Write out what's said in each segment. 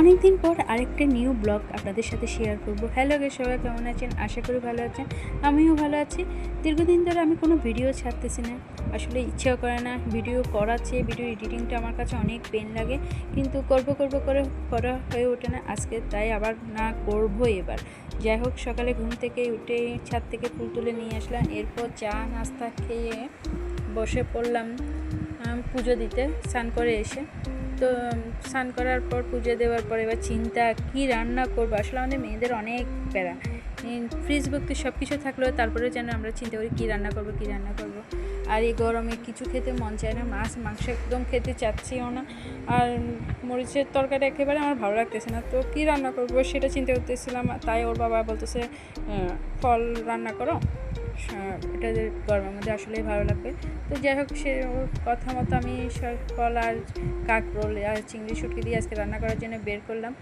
অনেকদিন পর আরেকটা নিউ ব্লগ আপনাদের সাথে শেয়ার করব। হ্যালো গে সবাই কেমন আছেন? আশা করি ভালো আছেন। আমিও ভালো আছি। দীর্ঘদিন ধরে আমি কোনো ভিডিও ছাড়তেছি না। আসলে ইচ্ছেও করে না। ভিডিও করাচ্ছে ভিডিও এডিটিংটা আমার কাছে অনেক পেন লাগে। কিন্তু করব করব করে করা হয়ে ওঠে না। আজকে তাই আবার না করব এবার। যাই হোক, সকালে ঘুম থেকে উঠে ছাদ থেকে ফুল তুলে নিয়ে আসলাম। এরপর চা, নাস্তা খেয়ে বসে পড়লাম পুজো দিতে, স্নান করে এসে। তো স্নান করার পর, পুজো দেওয়ার পর এবার চিন্তা, কি রান্না করব? আসলে আমাদের মেয়েদের অনেক প্যারা। ফ্রিজ ভক্তি সব কিছু থাকলেও তারপরে যেন আমরা চিন্তা করি, কী রান্না করব, কী রান্না করব? আর এই গরমে কিছু খেতে মন চায় না, মাছ, মাংস একদম খেতে চাচ্ছিও না। আর মরিচের তরকারি একেবারে আমার ভালো লাগতেছে না। তো কী রান্না করব সেটা চিন্তা করতেছিলাম, তাই ওর বাবা বলতেছে ফল রান্না করো। এটা গরমের মধ্যে আসলেই ভালো লাগবে। তো যাই হোক, সে কথা মতো আমি ফল আর কাঁকরোল আর চিংড়ি শুটকি দিয়ে আজকে রান্না করার জন্য বের করলাম।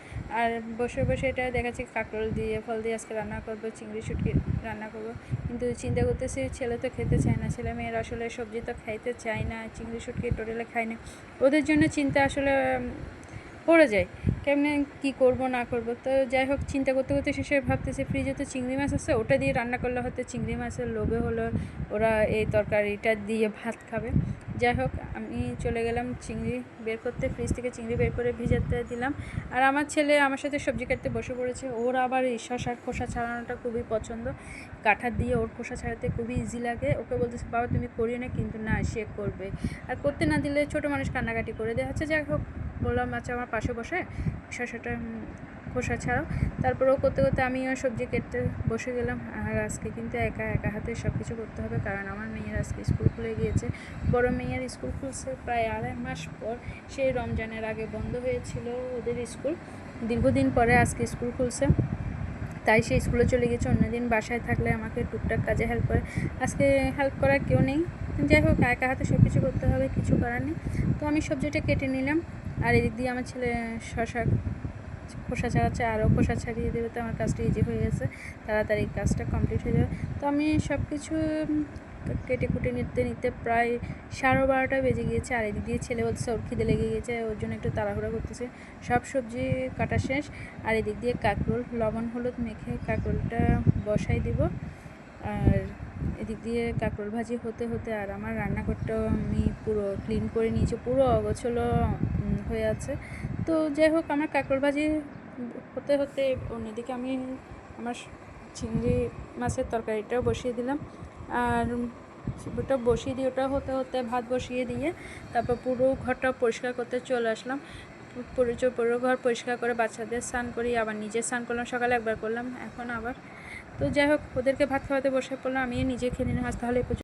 আর বসে বসে এটা দেখাচ্ছি, কাঁকরোল দিয়ে, ফল দিয়ে আজকে রান্না করব, চিংড়ি শুটকি রান্না করব। কিন্তু চিন্তা করতেছি, ছেলে তো খেতে চায় না, ছেলে মেয়ের আসলে সবজি তো খাইতে চায় না, চিংড়ি শুটকি টোটালে খায় না। ওদের জন্য চিন্তা আসলে পড়ে যায়। কেমনে কি করব, না করব? তো যাই হোক চিন্তা করতে করতে শেষে ভাবতেছি ফ্রিজে তো চিংড়ি মাছ আছে, ওটা দিয়ে রান্না করলে হয়তো চিংড়ি মাছের লোভে হলো, ওরা এই তরকারিটা দিয়ে ভাত খাবে। যাই হোক আমি চলে গেলাম চিংড়ি বের করতে ফ্রিজ থেকে চিংড়ি বের করে ভিজাতে দিলাম। আর আমার ছেলে আমার সাথে সবজি কাটতে বসে পড়েছে, ওর আবার এই শশার খোসা ছাড়ানোটা খুবই পছন্দ। কাঁঠার দিয়ে ওর খোসা ছাড়াতে খুবই ইজি লাগে। ওকে বলতেছে, বাবা, তুমি করিও না, কিন্তু না, সে করবে। আর করতে না দিলে ছোটো মানুষ কান্নাকাটি করে দেওয়া হচ্ছে যাই হোক বললাম আচ্ছা আমার পাশে বসে উম, খোসা ছাড়াও। তারপরেও করতে করতে আমিও সবজি কেটে বসে গেলাম। আর আজকে কিন্তু একা একা হাতে সব কিছু করতে হবে কারণ আমার মেয়ের আজকে স্কুল খুলে গিয়েছে। বড় মেয়ের স্কুল খুলছে প্রায় আড়াই মাস পর। সেই রমজানের আগে বন্ধ হয়েছিল ওদের স্কুল। দীর্ঘদিন পরে আজকে স্কুল খুলছে। তাই সে স্কুলে চলে গেছে অন্যদিন বাসায় থাকলে আমাকে টুকটাক কাজে হেল্প করে। আজকে হেল্প করার কেউ নেই। যাই হোক একা হাতে সব কিছু করতে হবে কিছু করার নেই। তো আমি সবজিটা কেটে নিলাম। আর এদিক দিয়ে আমার ছেলে শশা খোসা ছাড়াচ্ছে, আরও খোসা ছাড়িয়ে দেবে, তো আমার কাজটা ইজি হয়ে গেছে। তাড়াতাড়ি কাজটা কমপ্লিট হয়ে যাবে। তো আমি সব কিছু কেটে কুটে নিতে নিতে প্রায় সাড়ে বারোটা বেজে গিয়েছে। আর এদিক দিয়ে ছেলে বলছে, ওর খিদে লেগে গিয়েছে, ওর জন্য একটু তাড়াহুড়া করতেছে। সব সবজি কাটা শেষ। আর এদিক দিয়ে কাঁকরোল, লবণ, হলুদ মেখে কাঁকরোলটা বসাই দিব। আর এদিক দিয়ে কাঁকরোল ভাজি হতে হতে আর আমার রান্নাঘরটাও আমি পুরো ক্লিন করে নিয়েছি, পুরো অগোছলো হয়ে আছে। তো যাই হোক, আমার কাঁকরোল ভাজি হতে হতে অন্যদিকে আমি আমার চিংড়ি মাছের তরকারিটাও বসিয়ে দিলাম। আর ওটা বসিয়ে দিয়ে, ওটা হতে হতে ভাত বসিয়ে দিয়ে তারপর পুরো ঘরটা পরিষ্কার করতে চলে আসলাম। পুরো পুরো ঘর পরিষ্কার করে বাচ্চাদের স্নান করি আবার নিজে স্নান করলাম, সকালে একবার করলাম, এখন আবার তো যাই হোক ওদেরকে ভাত খাওয়াতে বসে পড়লাম আমি নিজে খেয়ে নিলাম আজ তাহলে।